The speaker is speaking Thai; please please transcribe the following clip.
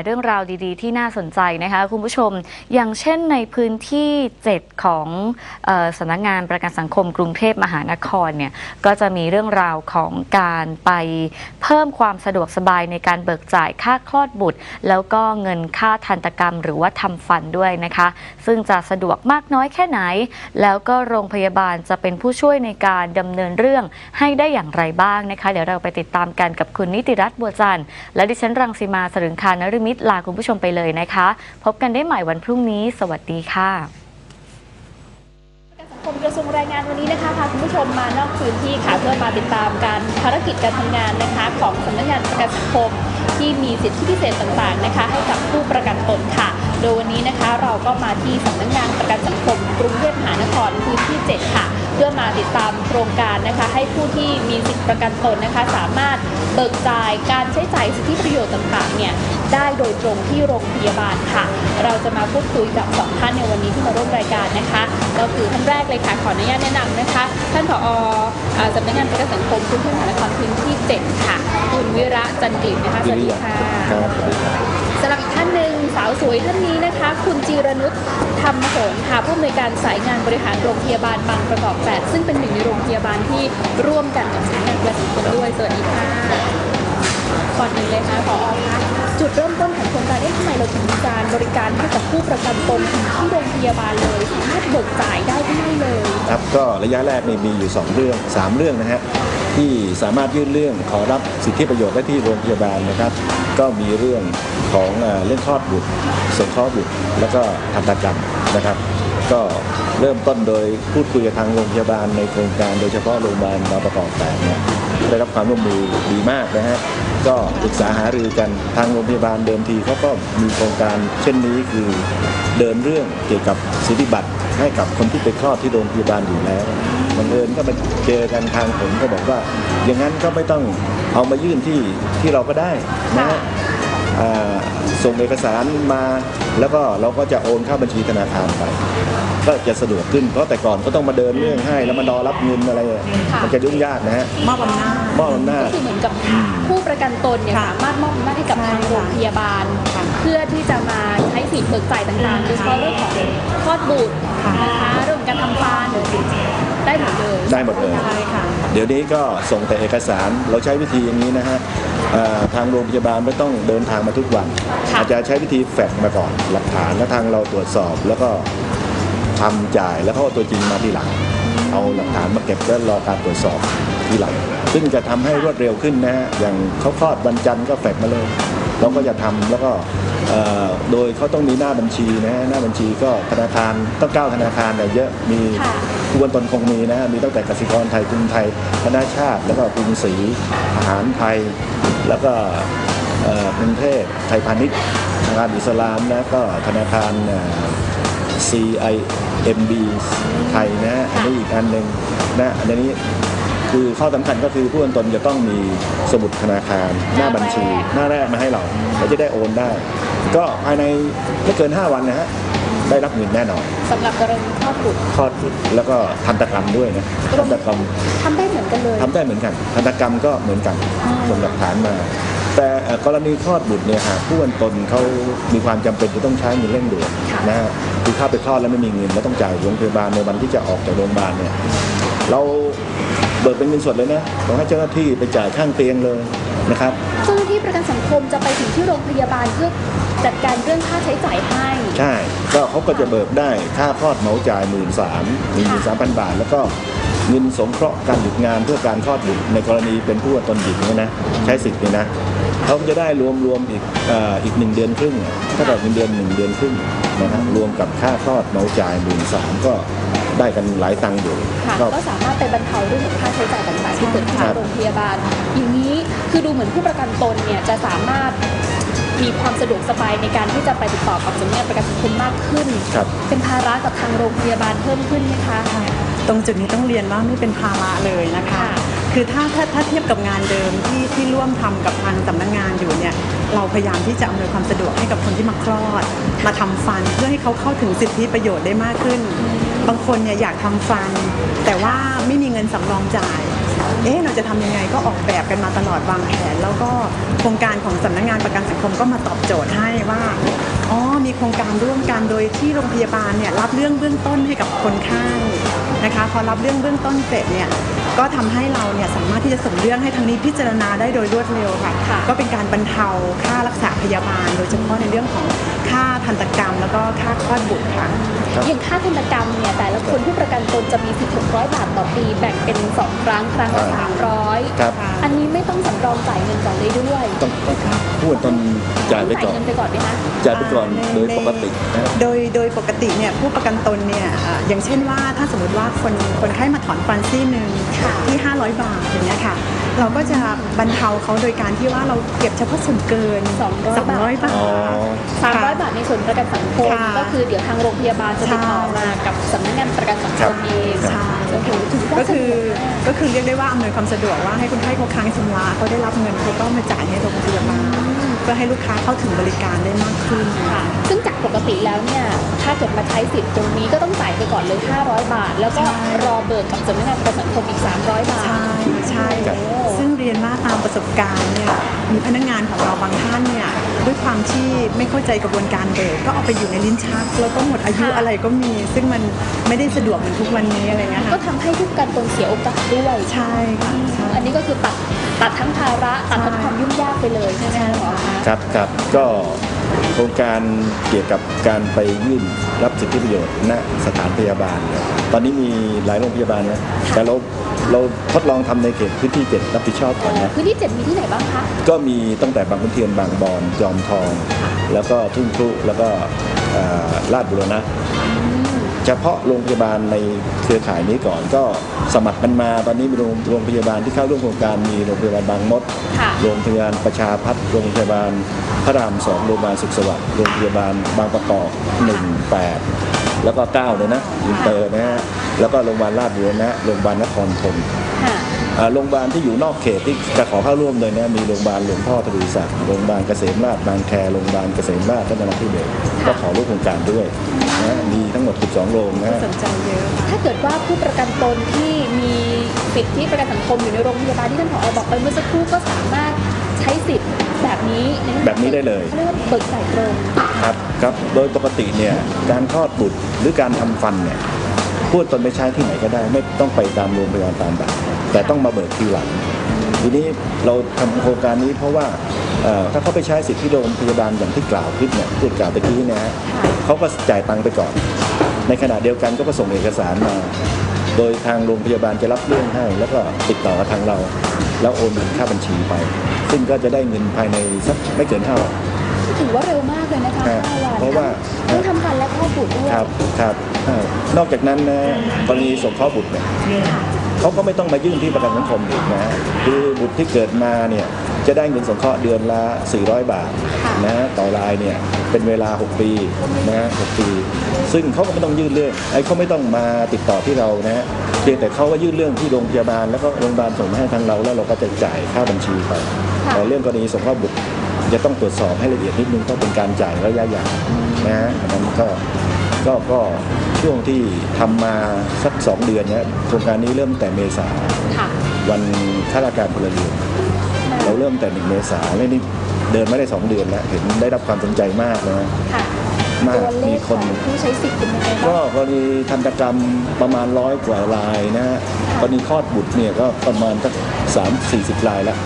ายเรื่องราวดีๆ ที่น่าสนใจนะคะคุณผู้ชม อย่างเช่นในพื้นที่ 7 ของออสำนักงานประกันสังคมกรุงเทพมหานครเนี่ยก็จะมีเรื่องราวของการไปเพิ่มความสะดวกสบายในการเบิกจ่ายค่าคลอดบุตร แล้วก็เงินค่าทันตกรรม หรือว่าทำฟันด้วยนะคะ ซึ่งจะสะดวกมากน้อยแค่ไหน แล้วก็โรงพยาบาลจะเป็นผู้ช่วยในการดำเนินเรื่องให้ได้อย่างไรบ้างนะคะ เดี๋ยวเราไปติดตามกันกับคุณนิติรัตน์บัวจันทร์และดิฉันรังสีมาสรึงคานฤมิตลาคุณผู้ชมไปเลยนะคะ พบกันได้ใหม่วันพรุ่งนี้ สวัสดีค่ะการสังคมกระทรวงแรงงานวันนี้นะคะพาคุณผู้ชมมานอกพื้นที่ค่ะเพื่อมาติดตามการภารกิจการทำงานนะคะ ของสำนักงานประกันสังคมที่มีสิทธิพิเศษต่างๆนะคะ ให้กับผู้ประกันตนค่ะ โดยวันนี้นะคะเราก็มาที่สำนักงานประกันสังคมกรุงเทพมหานครพื้นที่ 7 ค่ะ เพื่อมาติดตามโครงการนะคะ ให้ผู้ที่มีสิทธิประกันตนนะคะ สามารถ เบิกจ่ายการใช้จ่ายสิทธิประโยชน์ต่างๆเนี่ยได้โดยตรงที่โรงพยาบาลค่ะ เราจะมาพูดคุยกับสองท่านในวันนี้ที่มาร่วมรายการนะคะก็คือท่านแรกเลยค่ะขออนุญาตแนะนำนะคะ ท่านผออ่าสำนักงานประกันสังคมกรุงเทพมหานครพื้นที่ 7 ค่ะ คุณวิระจันกลิ่นนะคะสวัสดีค่ะ สวยท่านนี้นะคะ คุณจีรนุชธรรมโหนค่ะผู้อำนวยการสายงานบริหารโรงพยาบาลบางประกอบ 8 ซึ่งเป็นหนึ่งในโรงพยาบาลที่ร่วมกันกับสำนังานประกันสังคมด้วยสวัสดีค่ะก่อนอื่นเลยค่ะผอค่ะจุดเริ่มต้นของโครงการเอ๊ะทำไมเราถึงมีการบริการให้กับผู้ประกันตนถึงที่โรงพยาบาลเลยสามารถเบิกจ่ายได้ง่ายเลยครับก็ระยะแรกนี่มีอยู่ 2 เรื่อง 3 เรื่องนะฮะที่สามารถยื่นเรื่องขอรับสิทธิประโยชน์ได้ที่โรงพยาบาลนะครับ ก็มีเรื่องของเอ่อเรื่องคลอดบุตรสงเคราะห์บุตรแล้วก็ทันตกรรมนะครับ ก็เริ่มต้นโดยพูดคุยกับทางโรงพยาบาลในโครงการโดยเฉพาะโรงพยาบาลบางประกอบแปดเนี่ยได้รับความร่วมมือดีมากนะฮะก็ปรึกษาหารือกันทางโรงพยาบาลเดิมทีเขาก็มีโครงการเช่นนี้คือเดินเรื่องเกี่ยวกับสิทธิบัตรให้กับคนที่ไปคลอดที่โรงพยาบาลอยู่แล้ว บังเอิญก็มาเจอกันทางผมก็บอกว่า อย่างนั้นก็ไม่ต้องเอามายื่นที่ที่เราก็ได้นะฮะอ่าส่งเอกสารมาแล้วก็เราก็จะโอนเข้าบัญชีธนาคารไป ก็จะสะดวกขึ้นเพราะแต่ก่อนก็ต้องมาเดินเรื่องให้ แล้วมารอรับเงินอะไรอะค่ะมันจะยุ่งยากนะฮะมอบอำนาจ มอบอำนาก็จคือเหมือนกับผู้ประกันตนเนี่ยค่ะสามารถมอบอำนาจให้กับใช่ทางโรงพยาบาล ค่ะเพื่อที่จะมาใช้สิทธิ์เบิกจ่ายต่างๆโดยเฉพาะเรื่องของคลอดบุตรค่ะนะคะเรื่องของการทำฟัน ได้หมดเลยได้หมดเลย ใช่ค่ะ เดี๋ยวนี้ก็ส่งแต่เอกสารเราใช้วิธีอย่างนี้นะฮะอ่าทางโรงพยาบาลไม่ต้องเดินทางมาทุกวัน ค่ะ อาจจะใช้วิธีแฟกซ์มาก่อนหลักฐานแล้วทางเราตรวจสอบแล้วก็ทำจ่ายแล้วก็เอาตัวจริงมาทีหลัง เอาหลักฐานมาเก็บแล้วรอการตรวจสอบทีหลัง ซึ่งจะทำให้รวดเร็วขึ้นนะฮะอย่างเขาคลอดวันจันทร์ก็แฟกซ์มาเลย เราก็จะทำแล้วก็เอ่อโดยเขาต้องมีหน้าบัญชีนะฮะหน้าบัญชีก็ธนาคารต้องเก้าธนาคารเนี่ยเยอะมีค่ะทุกวันตนคงมีนะฮะมีตั้งแต่กสิกรไทยกรุงไทยธนาชาติ แล้วก็กรุงศรีอาหารไทย แล้วก็เอ่อกรุงเทพไทยพาณิชย์ธนาคารอิสลามนะก็ธนาคารเอ่อ CIMB ไทยนะฮะอันนี้อีกอันหนึ่งนะอันนี้ คือข้อสำคัญก็คือผู้ตนจะต้องมีสมุดธนาคาร หน้าบัญชี หน้าแรกมาให้เราเราจะได้โอนได้ ก็ภายในไม่เกิน 5 วันนะฮะได้รับเงินแน่นอนสำหรับกรณีคลอดบุตรคลอดบุตรแล้วก็ทันตกรรมด้วยนะทันตกรรมทำได้เหมือนกันเลยทำได้เหมือนกันทันตกรรมก็เหมือนกันส่งหลักฐานมา แต่เอ่อกรณีคลอดบุตรเนี่ยหากผู้วันตนเขามีความจำเป็นจะต้องใช้เงินเร่งด่วนนะฮะคือเข้าไปคลอดแล้วไม่มีเงินแล้วต้องจ่ายโรงพยาบาลในวันที่จะออกจากโรงพยาบาลเนี่ย เราเบิกเป็นเงินสดเลยนะต้องให้เจ้าหน้าที่ไปจ่ายข้างเตียงเลยนะครับเจ้าหน้าที่ประกันสังคมจะไปถึงที่โรงพยาบาลเพื่อจัดการเรื่องค่าใช้จ่ายให้ ใช่ก็เขาก็จะเบิกได้ค่าคลอดเหมาจ่ายหมื่นสามหนึ่งหมื่นสามพันบาท แล้วก็เงินสงเคราะห์การหยุดงานเพื่อการคลอดบุตรในกรณีเป็นผู้ตนหญิงเนี่ยนะใช้สิทธิ์เนี่ยนะเขาจะได้รวมรวมอีกเอ่ออีกหนึ่งเดือนครึ่งเท่ากับเงินเดือนหนึ่งเดือนครึ่งนะฮะรวมกับค่าคลอดเหมาจ่ายหมื่นสามก็ ได้กันหลายตังค์อยู่ ค่ะก็ก็สามารถไปบรรเทาเรื่องของค่าใช้จ่ายต่างๆที่เกิดขึ้นครัในบโรงพยาบาล อย่างนี้คือดูเหมือนผู้ประกันตนเนี่ยจะสามารถมีความสะดวกสบายในการที่จะไปติดต่อกับสำนักงานประกันสังคมมากขึ้น ครับ เป็นภาระกับทางโรงพยาบาลเพิ่มขึ้นไหมคะ ตรงจุดนี้ต้องเรียนว่าไม่เป็นภาระเลยนะคะ ค่ะ คือถ้าถ้าถ้าเทียบกับงานเดิมที่ที่ร่วมทำกับทางสำนักงานอยู่เนี่ย เราพยายามที่จะอำนวยความสะดวกให้กับคนที่มาคลอด มาทำฟันเพื่อให้เขาเข้าถึงสิทธิประโยชน์ได้มากขึ้น บางคนเนี่ยอยากทำฟัน แต่ว่าไม่มีเงินสำรองจ่าย เอ๊ะเราจะทำยังไงก็ออกแบบกันมาตลอดวางแผน แล้วก็โครงการของสำนักงานประกันสังคมก็มาตอบโจทย์ให้ว่าอ๋อมีโครงการร่วมกันโดยที่โรงพยาบาลเนี่ยรับเรื่องเบื้องต้นให้กับคนไข้นะคะ พอรับเรื่องเบื้องต้นเสร็จเนี่ย ก็ทำให้เราเนี่ยสามารถที่จะส่งเรื่องให้ทางนี้พิจารณาได้โดยรวดเร็วค่ะค่ะ ก็เป็นการบรรเทาค่ารักษาพยาบาล โดยเฉพาะในเรื่องของค่าทันตกรรม แล้วก็ค่าคลอดบุตรค่ะครับอย่างค่าทันตกรรมเนี่ยแต่ละคนผู้ประกันตนจะมีสิทธิ์600บาทต่อปีแบ่งเป็น2ครั้งครั้งละอ่า300ครับอันนี้ไม่ต้องสำรองจ่ายเงินก่อนเลยด้วยต้องต้องพูดต้นจ่ายไปก่อนเงินไปก่อนไหมคะจ่ายไปก่อนโดยปกตินะโดยโดยปกติเนี่ยผู้ประกันตนเนี่ยอ่าอย่างเช่นว่าถ้าสมมติว่าคนคนไข้มาถอนฟันซี่หนึ่งค่ะที่ 500 บาทอย่างเงี้ยค่ะ เราก็จะบรรเทาเขาโดยการที่ว่าเราเก็บเฉพาะส่วนเกิน 200 200 บาท อ๋อ300บาทในส่วนประกันสังคมค่ะก็คือเดี๋ยวทางโรงพยาบาลจะติดต่อใช่มากับสำนักงานประกันสังคมเองใช่ โอ้โหถือว่าก็คือสะดวมาก ก็คือเรียกได้ว่าอำนวยความสะดวกว่าให้คนไข้เขาค้างชำระเขาได้รับเงินเขาก็มาจ่ายให้โรงพยาบาล เพื่อให้ลูกค้าเข้าถึงบริการได้มากขึ้นค่ะ ซึ่งจากปกติแล้วเนี่ยถ้าเกิดมาใช้สิทธิ์ตรงนี้ก็ต้องจ่ายไปก่อนเลย 500 บาท แล้วก็ใช่รอเบิกกับสำนักงานประกันสังคมอีก 300 บาท ใช่ใช่ครับซึ่งเรียนว่าตามประสบการณ์เนี่ยมีพนักงานของเราบางท่านเนี่ยด้วยความที่ไม่เข้าใจกระบวนการเบิกก็เอาไปอยู่ในลิ้นชักแล้วก็หมดอายุค่ะอะไรก็มี ซึ่งมันไม่ได้สะดวกเหมือนทุกวันนี้อะไรเงี้ยก็ค่ะทำให้ผู้ประกันตนเสียโอกาสด้วยใช่ค่ะใช่อันนี้ก็คือตัดตัดทั้งภาระตัดทั้งใช่ความยุ่งยากไปเลยใช่ไหมคะหมอคะครับครับก็โครงการเกี่ยวกับการไปยื่นรับสิทธิประโยชน์ณสถานพยาบาลเนี่ยตอนนี้มีหลายโรงพยาบาลนะแต่เราเราทดลองทำในเขตพื้นที่เจ็ดรับผิดชอบก่อนนะ พื้นที่เจ็ดมีที่ไหนบ้างคะ ก็มีตั้งแต่บางขุนเทียนบางบอนจอมทอง แล้วก็ทุ่งครุแล้วก็เอ่อลาดบุรณะ เฉพาะโรงพยาบาลในเครือข่ายนี้ก่อนก็สมัครกันมาตอนนี้มีโรงโรงพยาบาลที่เข้าร่วมโครงการมีโรงพยาบาลบางมด ค่ะโรงพยาบาลประชาพัฒน์โรงพยาบาลพระรามสองโรงพยาบาลสุขสวัสดิ์โรงพยาบาลบางประกอบหนึ่งแปดแล้วก็เก้าเลยนะอินเตอร์นะฮะแล้วก็โรงพยาบาลราชบุรณะโรงพยาบาลนครธม ค่ะอ่า โรงพยาบาลที่อยู่นอกเขตที่จะขอเข้าร่วมเลยนะมีโรงพยาบาลหลวงพ่อทวีศักดิ์โรงพยาบาลเกษมราชบางแคโรงพยาบาลเกษมราชรัตนทิเบศก็ขอร่วมโครงการด้วยนะมีทั้งหมด 12 โรงนะฮะสนใจเยอะค่ะถ้าเกิดว่าผู้ประกันตนที่มีสิทธิประกันสังคมอยู่ในโรงพยาบาลที่ท่านผอบอกไปเมื่อสักครู่ก็สามารถใช้สิทธิ์แบบนี้ในแบบนี้ได้เลยเรียกว่าเบิกจ่ายตรงครับครับโดยปกติเนี่ยการคลอดบุตรหรือการทำฟันเนี่ย พูดตนไปใช้ที่ไหนก็ได้ ไม่ต้องไปตามโรงพยาบาลตามแบบแต่ต้องมาเบิกทีหลังทีนี้เราทำโครงการนี้เพราะว่าเอ่อถ้าเขาไปใช้สิทธิที่โรงพยาบาลอย่างที่กล่าวขึ้นเนี่ยพูดกล่าวตะกี้เนยฮะเขาก็จ่ายตังค์ไปก่อน ในขณะเดียวกันก็ส่งเอกสารมา โดยทางโรงพยาบาลจะรับเรื่องให้ แล้วก็ติดต่อกับทางเรา แล้วโอนเงินค่าบัญชีไป ซึ่งก็จะได้เงินภายในสักไม่เกินห้าวันถือว่าเร็วมากเลยนะคะครับห้าวันเพราะว่าทั้งทำฟันและคลอดบุตรด้วยครับครับอ่านอกจากนั้นนะกรณีสงเคราะห์บุตรเนี่ยเขาก็ไม่ต้องมายื่นที่ประกันสังคมอีกนะคือบุตรที่เกิดมาเนี่ยจะได้เงินสงเคราะห์เดือนละ 400 บาทนะต่อรายเนี่ยเป็นเวลา 6 ปีนะ6ปี ซึ่งเขาก็ไม่ต้องยื่นเรื่องไอ้เขาไม่ต้องมาติดต่อที่เรานะเพียงแต่เขาว่ายื่นเรื่องที่โรงพยาบาลแล้วก็โรงพยาบาลส่งมาให้ทางเราแล้วเราก็จะจ่ายค่าบัญชีไปแต่เรื่องกรณีสงเคราะห์บุตรจะต้องตรวจสอบให้ละเอียดนิดนึงเพราะเป็นการจ่ายระยะยาวนะฮะอันนั้นก็ ก็ก็ช่วงที่ทำมาสักสองเดือนเนี้ยโครงการนี้เริ่มแต่เมษาค่ะวันข้าราชการพลเรือนเราเริ่มแต่หนึ่งเมษาแล้วนี่เดินไม่ได้สองเดือนแล้วเห็นได้รับความสนใจมากนะค่ะมากตัวเลมีขคขอนงผู้ใช้สิทธิ์เป็นยังไงก็บ้างกรณีทันตกรรมประมาณร้อยกว่ารายนะฮะกรณีคลอดบุตรเนี่ยก็ประมาณสักสามสี่สิบรายแล้ว